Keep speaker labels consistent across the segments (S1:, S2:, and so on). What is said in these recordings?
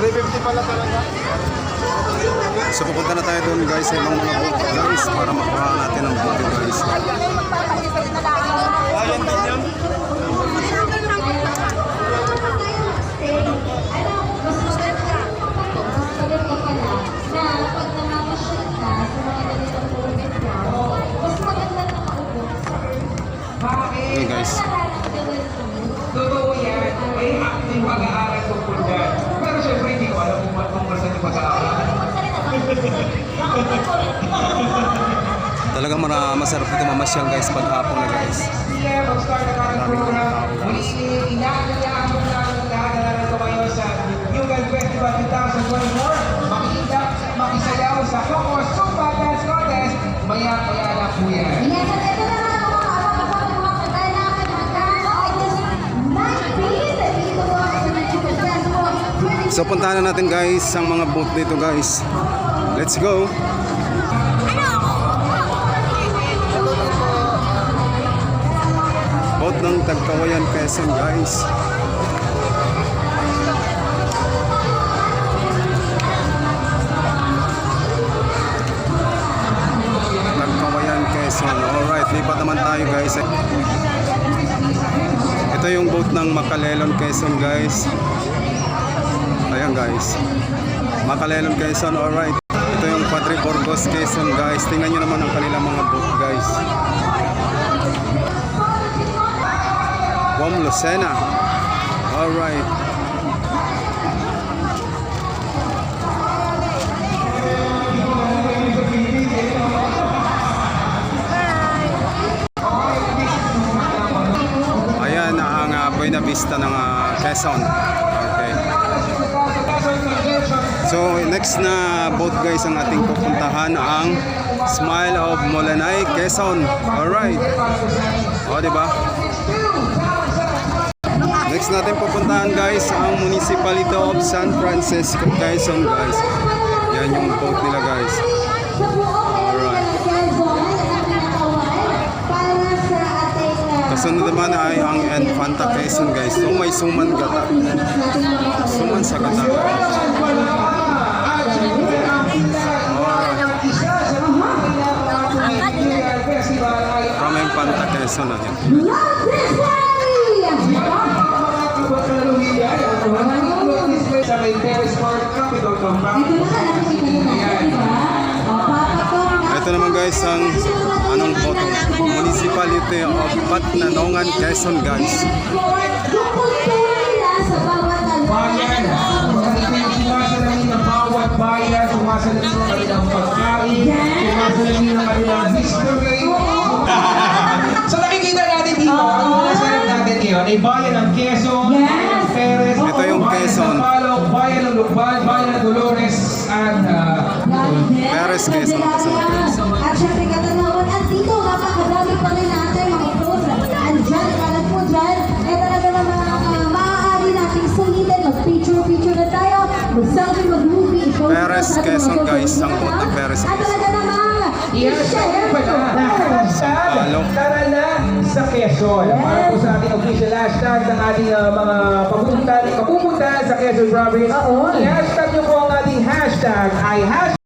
S1: 350 pala talaga.
S2: So pupunta na tayo doon guys sa ibang mga boat guys para makuha natin ang boat guys. Talagang mara masarap dito mamasyal guys pag hapon na guys.
S3: PM, mag-start na tayo ng program. Muli, inaanyayahan mo namin ang lahat na narito ngayon sa Yugal Festival 2024.
S2: So puntahan na natin guys ang mga boat dito guys. Let's go! Boat ng Tagkawayan Quezon guys. Tagkawayan Quezon. Alright, lipat naman tayo guys. Ito yung boat ng Makalelon Quezon guys. Ayan guys. Makalelon Quezon, alright. Ito yung Padre Burgos Quezon guys. Tingnan nyo naman ang kanilang mga boat guys. Guam Lucena. Alright. Ayan ang uh, Buena Vista ng ah, Quezon. So next na boat guys ang ating pupuntahan ang Smile of Molanay, Quezon. Alright. O, di ba? Next natin pupuntahan guys ang Municipality of San Francisco, Quezon guys. Yan yung boat nila guys.
S4: uh,
S2: Kasunod naman ay ang Infanta Quezon guys. So may suman gata. Suman sa gata guys. Quezon na yan.
S3: Sa may Terrace Park Capital Compound.
S4: Ito na
S2: Ito naman guys ang anong boto. Municipality of Patnanongan, Quezon guys.
S4: Nila sa
S3: ay bayan ng Quezon,
S4: Yes.
S3: Perez,
S2: Ito yung
S3: bayan
S2: Quezon.
S3: ng Palok, bayan ng Lukban, bayan ng Dolores, at uh,
S2: Paris, Quezon.
S4: At syempre katanawan, at dito napakadami pa rin natin mga post. Andyan, kalat po dyan. Eh talaga naman uh, maaari nating sulitin. Mag-picture-picture na tayo. Mag-selfie, mag-movie.
S2: Perez,
S4: mga
S2: Quezon, guys. Ang ng Perez,
S4: At talaga namang
S3: i-share pa na hashtag. Tara na sa Quezon. Para po sa ating official hashtag ng ating uh, mga papunta, papupunta sa Quezon Province.
S4: Oo.
S3: I-hashtag nyo po ang ating hashtag ay hashtag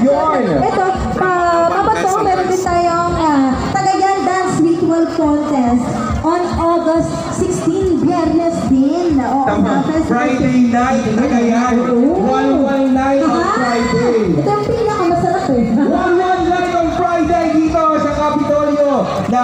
S3: Yun.
S4: Ito, uh, meron din tayong uh, Tagayan Dance Ritual Contest on August 16, Biyernes din. Oo,
S3: Tama. Friday night, one night on
S4: Ah,
S3: Friday.
S4: Ito ang pinakamasarap eh.
S3: One one night on Friday dito sa Capitolio. Na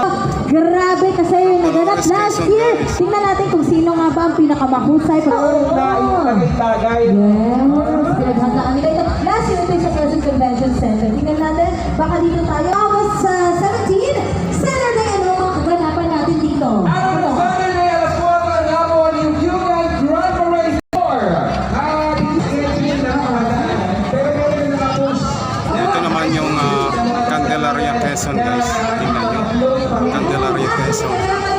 S4: Grabe kasi yung naganap last year. Tingnan natin kung sino nga ba ang pinakamahusay.
S3: taon na itagay-tagay.
S4: Yes, pinaghandaan nila ito. Last year ito yung sa Quezon Convention Center. Tingnan natin, baka dito tayo. August uh, 17, Saturday, ano mga kaganapan natin dito?
S3: Araw
S4: Ito.
S3: ng Saturday, alas 4 ng hapon, yung Yugan Grand Parade 4. At i-schedule na mga daan. Pero meron na nakapost.
S2: Ito naman yung ah, Candelaria Quezon guys. 胆小